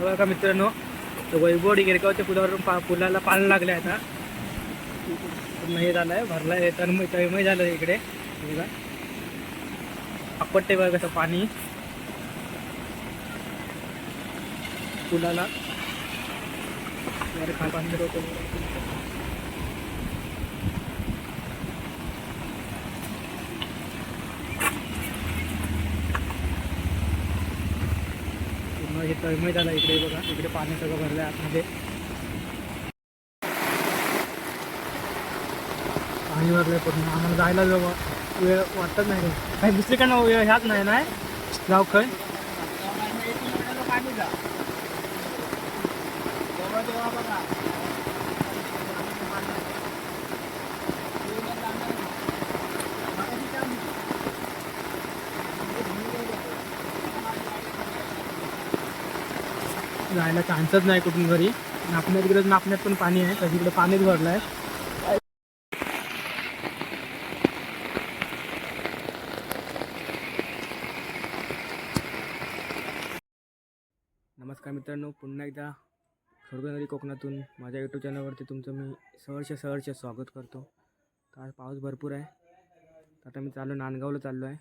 बघा का मित्रांनो तो वैभवडी गिरगावच्या पुलावरून पा पुलाला पाणी लागले आता. पूर्ण हे झालं आहे भरलं आहे तन्मय तळमय झालं इकडे बघा. आपटते बघा कसं पाणी. पुलाला. पाणी हे तळमय झालं इकडे बघा. इकडे पाणी सगळं भरलं आहे आतमध्ये. पाणी भरलंय पूर्ण. आम्हाला जायला वेळ वेळ वाटत नाही. काही. दुसरीकडनं वेळ ह्याच नाही ना? जाऊ खय जायला चान्सच नाही कुठून घरी. नापण्यात गेलं नापण्यात पण पाणी आहे. तर पाणीच भरलं आहे नमस्कार मित्रांनो पुन्हा एकदा स्वर्गनगरी कोकणातून माझ्या यूट्यूब चॅनलवरती तुमचं मी सहर्ष सहर्ष स्वागत करतो. तर आज पाऊस भरपूर आहे. तर आता मी चाललो नांदगावला चाललो आहे.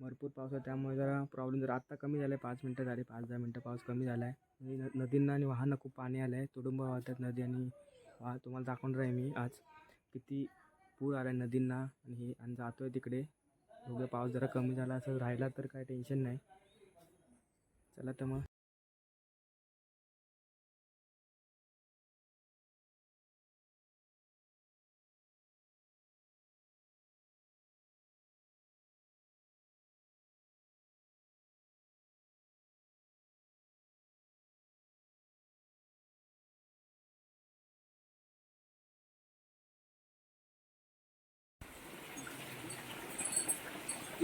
भरपूर पाऊस आहे. त्यामुळे जरा प्रॉब्लेम जरा आत्ता कमी झाला आहे पाच मिनटं झाले. पाच दहा मिनटं पाऊस कमी झाला आहे न- नदींना आणि वाहनांना खूप पाणी आलं आहे तुडुंब वाहतात नदी आणि वाह तुम्हाला दाखवणार आहे मी आज. किती पूर आला आहे नदींना आणि हे आणि जातो आहे तिकडे. बघूया पाऊस जरा कमी झाला असं राहिला तर काय टेन्शन नाही. चला तर मग.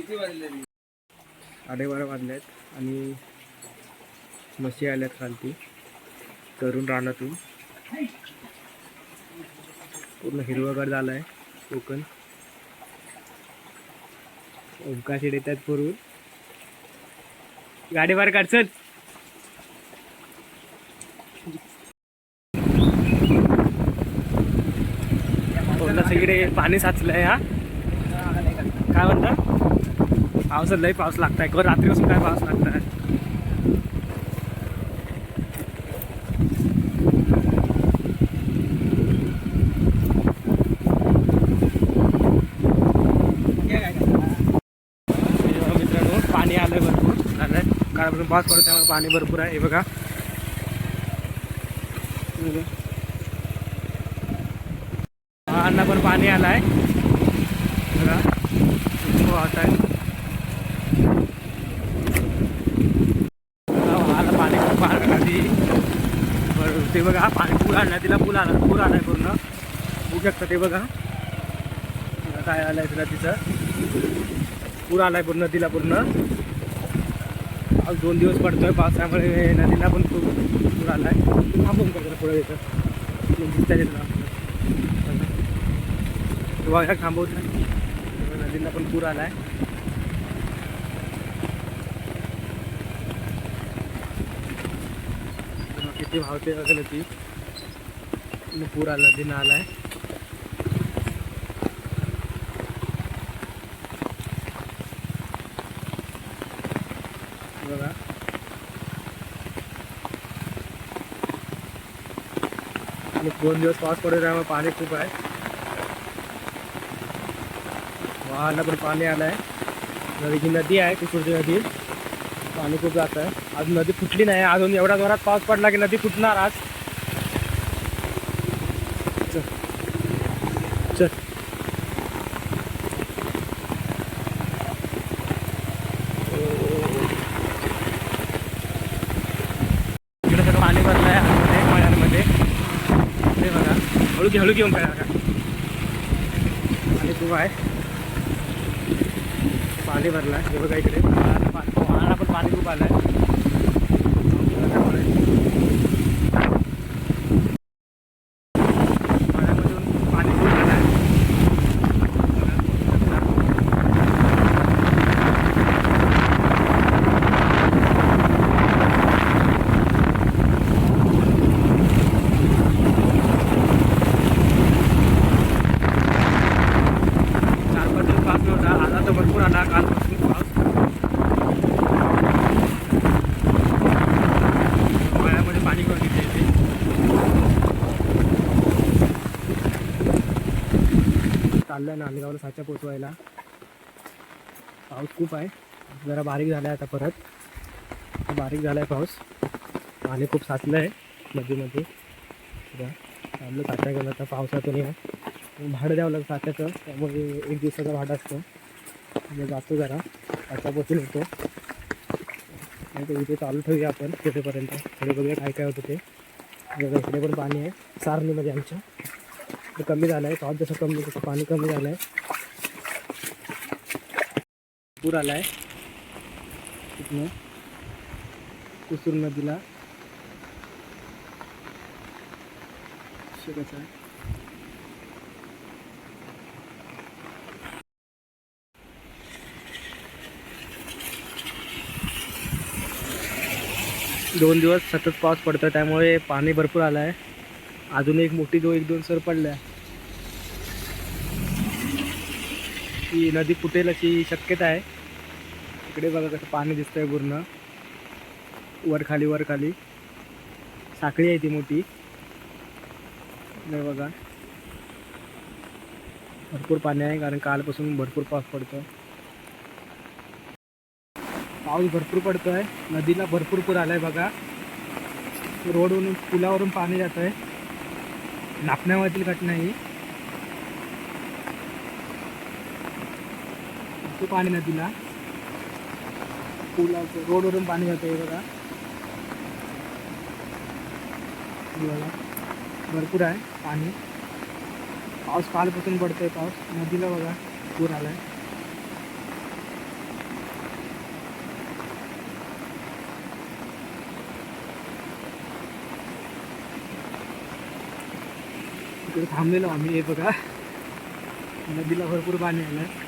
साडेबारा वाजले? आहेत आणि म्हशी आल्यात खालती. तरुण रानातून. पूर्ण हिरवगार झालं आहे कोकण. ओंकार शेड येतात पुरून गाडी बार काढचल पूर्ण सगळे पाणी साचलंय हा. काय म्हणता? पावसात लई पाऊस लागताय. किंवा रात्रीपासून काय पाऊस लागताय. मित्रांनो पाणी आलंय भरपूर. झालंय. काळापासून पाऊस पडतो त्यामुळे पाणी भरपूर आहे. हे बघा. हे पण पाणी आलाय. बघा. हो, इथून वाहत आहे बघा, वाहाला पाणी खूप आलं नदी बरं ते बघा पाणी पूर आणला नदीला पूर आला पूर आलाय पूर्ण. बघू शकता ते बघा. काय आलं आहे तिला तिथं. पूर आला आहे पूर्ण नदीला पूर्ण. आज दोन दिवस पडतोय पावसामुळे नदीला पण खूप पूर आला आहे थांबून करतो पुढे येतं दिसतंय तिथं बघा. थांबवत नदीला पण पूर आला आहे किती भावते असेल ती पूर आला नदीनं आलाय आणि दोन दिवस पाऊस पडत त्यामुळे पाणी खूप आहे वाहनाला पण पाणी आलं आहे नदी नदी आहे कुकुरची नदी। पाणी खूप जात आहे आज नदी फुटली नाही. अजून एवढ्या जोरात पाऊस पडला की नदी फुटणार आज. चल. चल. इकडे सगळं पाणी भरलं आहे आतमध्ये मळ्यांमध्ये. ते बघा. हळू घे हळू घेऊन काय बघा पाणी खूप आहे. पाणी भरलं आहे. हे बघा इकडे. पाणी वाहनाला पण पाणी खूप आलं आहे पाण्यामधून पाणी खूप आलं आहे आहे नांदगावला साचा पोचवायला. पाऊस खूप आहे. जरा बारीक झाला आहे आता परत. बारीक झाला आहे पाऊस. पाणी खूप साचलं आहे नदीमध्ये बघा, साचा आता पावसातून या. भाडं द्यावं लागतं साच्याचं. त्यामुळे एक दिवसाचं भाडं असतो. म्हणजे जातो जरा. साचा पोचून येतो. नाही इथे चालू ठेवूया आपण तिथेपर्यंत. थोडे बघूया काय काय होतं ते. इकडे पण पाणी आहे. सारणीमध्ये आमच्या. ते कमी झालं आहे पाऊस जसं कमी तसं पाणी कमी झालं आहे पूर आला आहे तिथनं कुसूर नदीला. कसं आहे दोन दिवस सतत पाऊस पडतो त्यामुळे पाणी भरपूर आलं आहे अजून एक मोठी दो एक दोन सर पडल्या. ती नदी फुटेल अशी शक्यता आहे. इकडे बघा कसं पाणी दिसतंय पूर्ण. वर खाली वर खाली. साखळी आहे ती मोठी. बघा. भरपूर पाणी आहे कारण कालपासून भरपूर पाऊस पडतो पाऊस भरपूर पडतोय. नदीला भरपूर पूर आलाय बघा. रोडवरून पुलावरून पाणी जात आहे नापण्यामधील घटना ही भरपूर पाणी नदीला. पुलाचं रोडवरून पाणी जात आहे बघा. भरपूर आहे पाणी. पाऊस कालपासून पडतोय पाऊस. नदीला बघा पूर आलाय. इकडे थांबलेलो आम्ही हे बघा. नदीला भरपूर पाणी आलंय. आहे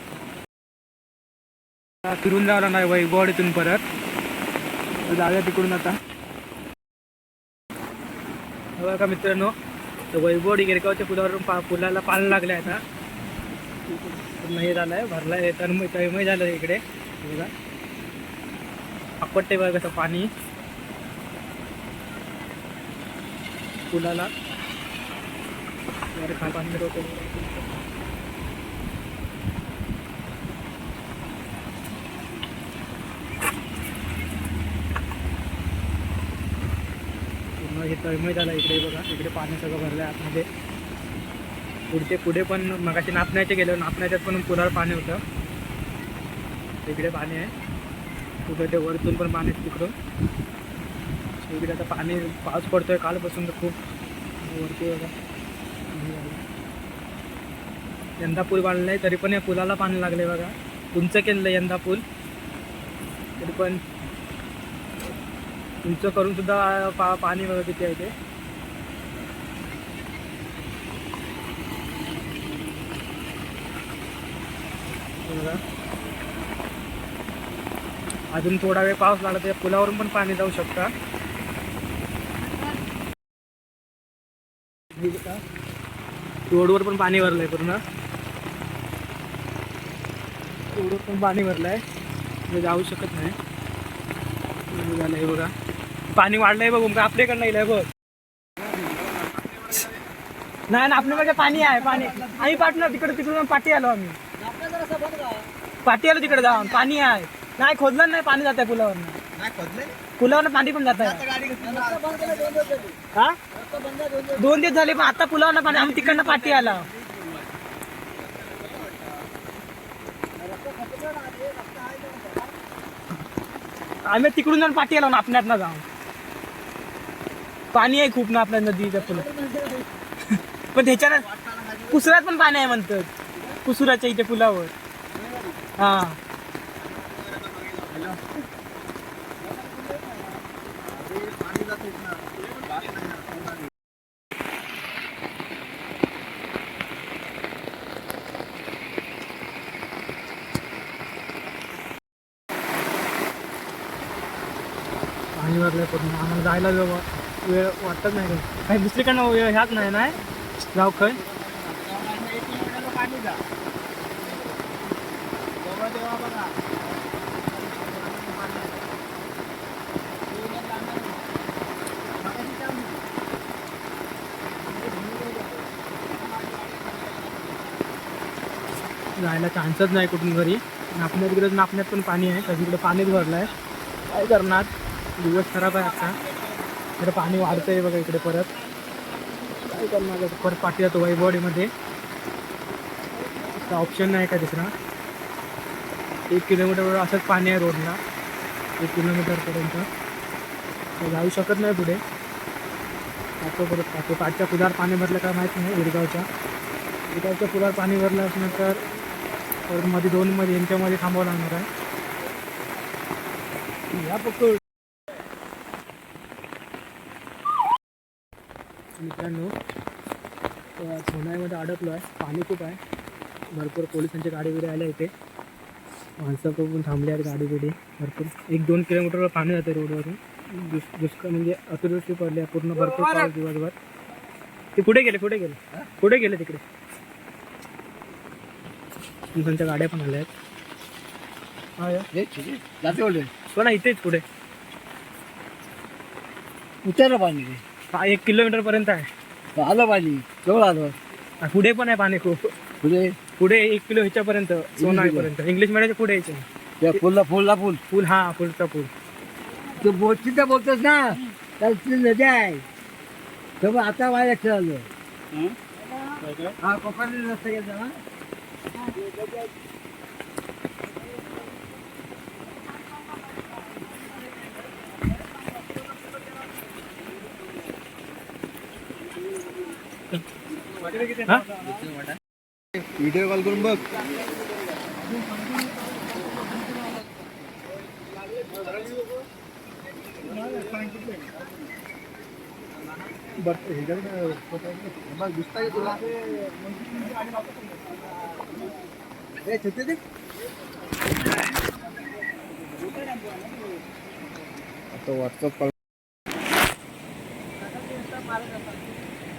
फिरून जावं नाही वैभवड इथून परत. जाऊया तिकडून आता. बघा का मित्रांनो तर वैभवडी गिरगावच्या पुलावरून पा पुलाला पाणी लागलं आहे आता हे झालं आहे भरला आहे तन्मय तळमय झालं आहे इकडे. बघा. आपटते बघा कसं पाणी. पुलाला. पाणी हे तळमय झालं इकडे बघा इकडे पाणी सगळं भरलं आहे आतमध्ये. पुढचे पुढे पण मगाशी नापण्याचे गेलो नापण्याच्यात पण पुलावर पाणी होतं. इकडे पाणी आहे. कुठे ते वरतून पण पाणी तिकडून. इकडे आता पाणी पाऊस पडतोय कालपासून तर खूप. वरती बघा. यंदा पूल बांधलाय तरी पण या पुलाला पाणी लागले बघा. उंच केलेलं यंदा पूल. तरी पण उंच करून सुद्धा पा पाणी बघा किती आहे ते. अजून थोडा वेळ पाऊस लागला तर पुलावरून पण पाणी जाऊ शकता. रोडवर पण पाणी भरलंय पूर्ण. रोडवर पण पाणी भरलंय. म्हणजे जाऊ शकत नाही. हे बघा. पाणी वाढलंय बघ का आपल्याकडनं येईल बघ. नाही ना आपल्याकडे पाणी आहे पाणी. आम्ही पाठवणार तिकडे तिकडून पाठी आलो आम्ही. पाठी आलो तिकडे जाऊन पाणी आहे. नाही खोदलं नाही पाणी जात आहे पुलावर पुलावर पाणी पण जात आहे हा? दोन दिवस झाले पण आता पुलावर पाणी आम्ही तिकडनं पाठी आला. आम्ही तिकडून जाऊन पाठी आलो ना आपल्यात जाऊन. पाणी आहे खूप ना आपल्या नदीच्या पुला पण त्याच्यानं कुसरात पण पाणी आहे म्हणतात. कुसुराच्या इथे पुलावर. हा. पाणी भरलंय पूर्ण आम्हाला जायला जवळ वेळ वाटत नाही काही. दुसरीकडनं वेळ ह्याच नाही नाही? जाऊ खय जायला चान्सच नाही कुठून घरी. नापण्यात आपल्या नापण्यात पण पाणी आहे. सगळीकडे पाणीच भरलं आहे काय करणार? दिवस खराब आहे आता इकडे पाणी वाढतंय बघा इकडे परत. काय करणार परत पाठी जातो वैभवडीमध्ये ऑप्शन नाही का दुसरा एक किलोमीटरवर असंच पाणी आहे रोडला एक किलोमीटरपर्यंत तर जाऊ शकत नाही पुढे. पाठो परत पाठो पाठच्या पुलावर पाणी भरलं काय माहीत नाही गिरगावच्या गिरगावच्या पुलावर पाणी भरलं असणार तर मध्ये दोन मध्ये यांच्यामध्ये थांबावं लागणार आहे. या फक्त मित्रांनो तर सोनाईमध्ये अडकलो आहे. पाणी खूप आहे. भरपूर पोलिसांची गाडी बिडी आल्या इथे. माणसं पण थांबले आहेत गाडी बिडी भरपूर. एक दोन किलोमीटरवर पाणी जातं रोडवरून. दुष दुष्काळ म्हणजे अतिवृष्टी पडली आहे. पूर्ण भरपूर पाऊस दिवसभर. ते कुठे गेले कुठे गेले. कुठे गेले तिकडे. पोलिसांच्या गाड्या पण आल्या आहेत. हा बोलले हो ना इथेच पुढे. उतरलं पाणी. हा एक किलोमीटर पर्यंत आहे. आलं पाणी जवळ आलं. पुढे पण आहे पाणी खूप. पुढे? पुढे एक किलो ह्याच्यापर्यंत सोनाईपर्यंत इंग्लिश मिडियमच्या पुढे यायचं त्या पुलला फुलला पूल. पूल हा पूलचा पूल. तू बोटची तर बोलतोस ना? त्याची नदी आहे. तेव्हा आता वाय लक्ष आलं. हा? कोकणात रस्ता गेला ना? व्हिडिओ कॉल करून बघ. आता व्हॉट्सअप कॉल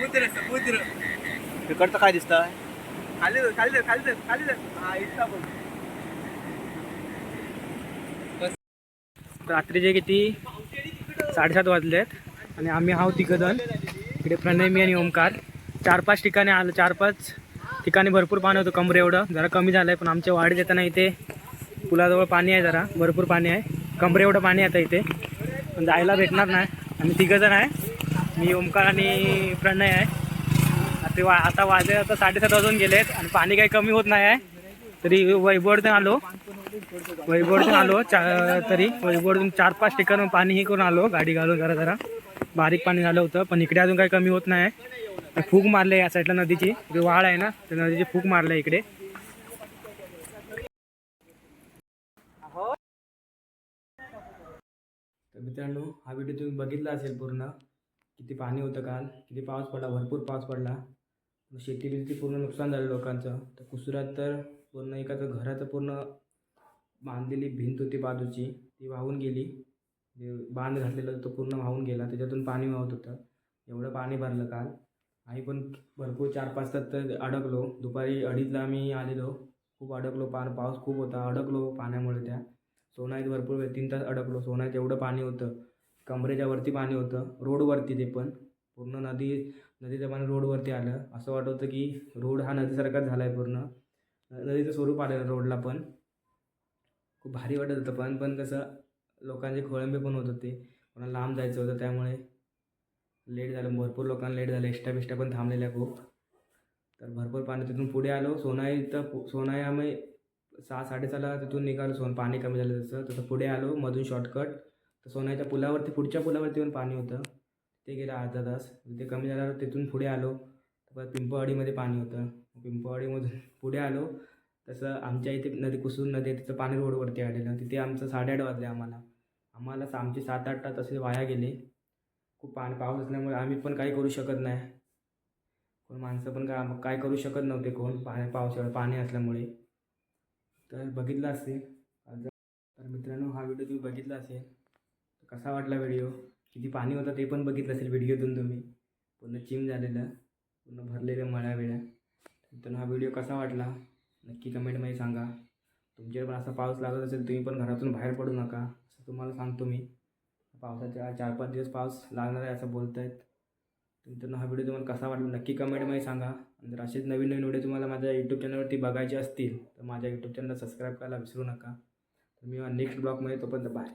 समुद्र समुद्र तिकडचं काय दिसत खाली जाऊ, खाली खाली खाली. हा इथला बघ. रात्रीचे किती साडेसात वाजले आहेत आणि आम्ही आहोत तिघजण. इकडे प्रणय मी आणि ओमकार. चार पाच ठिकाणी आलो चार पाच ठिकाणी भरपूर पाणी होतं कमरे एवढं. जरा कमी झालं आहे पण आमच्या वाडीत येताना इथे पुलाजवळ पाणी आहे जरा भरपूर पाणी आहे. कमरे एवढं पाणी आहे आता इथे. पण जायला भेटणार नाही. आम्ही तिघंजण आहे. मी ओमकार आणि प्रणय आहे. आता वा आता वाजे आता साडेसात वाजून गेलेत आणि पाणी काही कमी होत नाही आहे. तरी वैभवडून आलो. वैभवडून आलो. चा तरी वैभवडून चार पाच ठिकाण पाणी हे करून आलो. गाडी घालून जरा जरा. बारीक पाणी झालं होतं पण इकडे अजून काही कमी होत नाही फूक मारले या साईडला नदीची. वाळ आहे ना त्या नदीची फूक मारलं इकडे. तर मित्रांनो हा व्हिडिओ तुम्ही बघितला असेल पूर्ण. किती पाणी होतं काल किती पाऊस पडला भरपूर पाऊस पडला. शेती बिती पूर्ण नुकसान झालं लोकांचं. तर कुसुरात तर पूर्ण एकाचं घराचं पूर्ण बांधलेली भिंत होती बाजूची ती वाहून गेली. बांध घातलेला तो पूर्ण वाहून गेला त्याच्यातून पाणी वाहत होतं. एवढं पाणी भरलं काल. आम्ही पण भरपूर चार पाच तास तर अडकलो. दुपारी अडीचला आम्ही आलेलो. खूप अडकलो पा पाऊस खूप होता. अडकलो पाण्यामुळे त्या. सोनाईत भरपूर वेळ तीन तास अडकलो. सोनाईत एवढं पाणी होतं. कमरेच्या वरती पाणी होतं रोडवरती ते पण. पूर्ण नदी नदीचं पाणी रोडवरती आलं. असं वाटत होतं की रोड हा नदीसारखाच झाला आहे पूर्ण. नदीचं स्वरूप आलेलं रोडला पण. खूप भारी वाटत होतं पण पण कसं लोकांचे खोळंबे पण होत होते. कोणाला लांब जायचं होतं त्यामुळे. लेट झालं. भरपूर लोकांना लेट झालं. एक्स्ट्रा बिस्टा पण थांबलेल्या खूप. तर भरपूर पाणी तिथून पुढे आलो. सोनाई तर सोनाई आम्ही सहा साडेसहाला तिथून निघालो. सोन पाणी कमी झालं तसं तसं पुढे आलो. मधून शॉर्टकट तर सोन्याच्या पुलावरती पुढच्या पुलावरती पण पाणी होतं. ते गेलं अर्धा तास. ते कमी झाल्यावर तिथून पुढे आलो. परत पिंपवाडीमध्ये पाणी होतं. पिंपवाडीमधून पुढे आलो. तसं आमच्या इथे नदी कुसून नदी तिथं पाणी रोडवरती आलेलं. तिथे आमचं साडेआठ वाजले आम्हाला. आम्हाला आमचे सात आठ तास असे वाया गेले. खूप पाणी पाऊस असल्यामुळे आम्ही पण काही करू शकत नाही. कोण माणसं पण काय काय करू शकत नव्हते कोण? पाण्या पावसाळ्यात पाणी असल्यामुळे. तर बघितलं असेल. आज- तर मित्रांनो हा व्हिडिओ तुम्ही बघितला असेल. कसा वाटला व्हिडिओ किती पाणी होतं ते पण बघितलं असेल व्हिडिओतून तुम्ही. पूर्ण चिम झालेलं पूर्ण भरलेलं मळ्या वेळ्या तर हा व्हिडिओ कसा वाटला? नक्की कमेंटमध्ये सांगा. तुमच्यावर पण असा पाऊस लागत असेल तुम्ही पण घरातून बाहेर पडू नका असं तुम्हाला सांगतो मी. पावसाच्या चार पाच दिवस पाऊस लागणार आहे असं बोलत आहेत तुमच्यानं हा व्हिडिओ तुम्हाला कसा वाटला नक्की कमेंटमध्ये सांगा. आणि जर असेच नवीन नवीन व्हिडिओ तुम्हाला माझ्या यूट्यूब चॅनलवरती बघायचे असतील तर माझ्या यूट्यूब चॅनलला सबस्क्राईब करायला विसरू नका. तर मी नेक्स्ट ब्लॉगमध्ये तोपर्यंत बाय